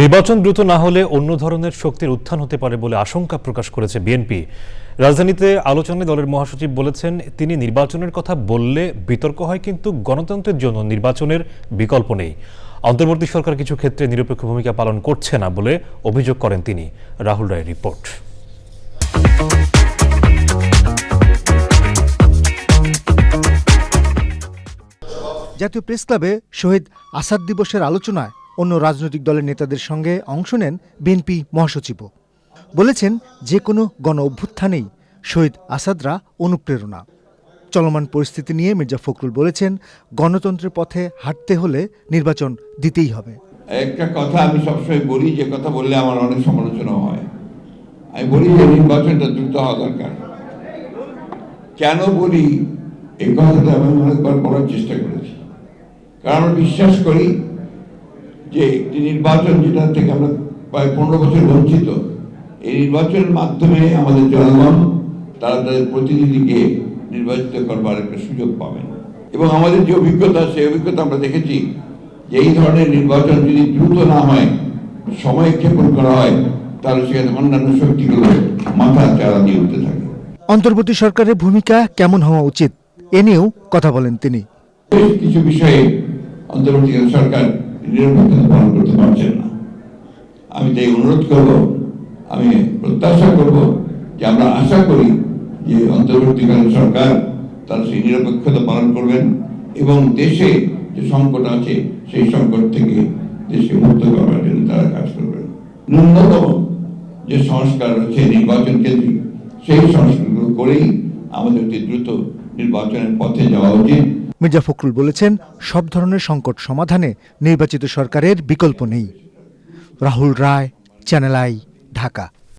নির্বাচন দ্রুত না হলে অন্য ধরনের শক্তির উত্থান হতে পারে বলে আশঙ্কা প্রকাশ করেছে বিএনপি রাজধানীতে আলোচনায় দলের মহাসচিব বলেছেন, তিনি নির্বাচনের কথা বললে বিতর্ক হয় কিন্তু গণতন্ত্রের জন্য নির্বাচনের বিকল্প নেই। অন্তর্বর্তী সরকার কিছু ক্ষেত্রে নিরপেক্ষ ভূমিকা পালন করছে না বলে অভিযোগ করেন তিনি। রাহুল রায়ের রিপোর্ট। জাতীয় প্রেস ক্লাবে শহীদ আসাদ দিবসের আলোচনায় অন্য রাজনৈতিক দলের নেতাদের সঙ্গে অংশ নেন বিএনপি মহাসচিবও। বলেছেন, যে কোনো গণ অভ্যুত্থানেই শহীদ আসাদরা অনুপ্রেরণা। চলমান পরিস্থিতি নিয়ে মির্জা ফখরুল বলেছেন, গণতন্ত্রের পথে হাঁটতে হলে নির্বাচন দিতেই হবে। একটা কথা আমি সবসময় বলি, যে কথা বললে আমার অনেক সমালোচনা হয়। আমি বলি যে নির্বাচনটা দ্রুত হওয়া দরকার। কেন বলি? এই কথাটা আমি অনেকবার বলার চেষ্টা করেছি। কারণ বিশ্বাস করি যে একটি নির্বাচন যেটা থেকে আমরা প্রায় পনেরো বছর বঞ্চিত এই নির্বাচনের মাধ্যমে আমাদের জনগণ তারা তাদের প্রতিনিধিকে নির্বাচিত করবার একটা সুযোগ পাবেন। এবং আমাদের যে অভিজ্ঞতা সেই অভিজ্ঞতা আমরা দেখেছি যে এই ধরনের নির্বাচন যদি দ্রুত না হয় সময় ক্ষেপণ করা হয় তাহলে সেখানে অন্যান্য শক্তিগুলো মাথা চারা দিয়ে উঠতে থাকে। অন্তর্বর্তী সরকারের ভূমিকা কেমন হওয়া উচিত? এ নিয়েও কথা বলেন তিনি। কিছু বিষয়ে অন্তর্বর্তী সরকার নিরপেক্ষতা পালন করতে পারছেন না। আমি তাই অনুরোধ করব, আমি প্রত্যাশা করব যে আমরা আশা করি যে অন্তর্বর্তীকালীন সরকার তারা সেই নিরপেক্ষতা পালন করবেন এবং দেশে যে সংকট আছে, সেই সংকট থেকে দেশকে মুক্ত করার জন্য তারা কাজ করবেন। ন্যূনতম যে সংস্কার রয়েছে নির্বাচন কেন্দ্রিক, সেই সংস্কারগুলো করেই আমাদেরকে দ্রুত নির্বাচনের পথে যাওয়া উচিত। মির্জা ফখরুল বলেছেন, সব ধরনের সংকট সমাধানে নির্বাচিত সরকারের বিকল্প নেই। Rahul Roy, channel I, Dhaka.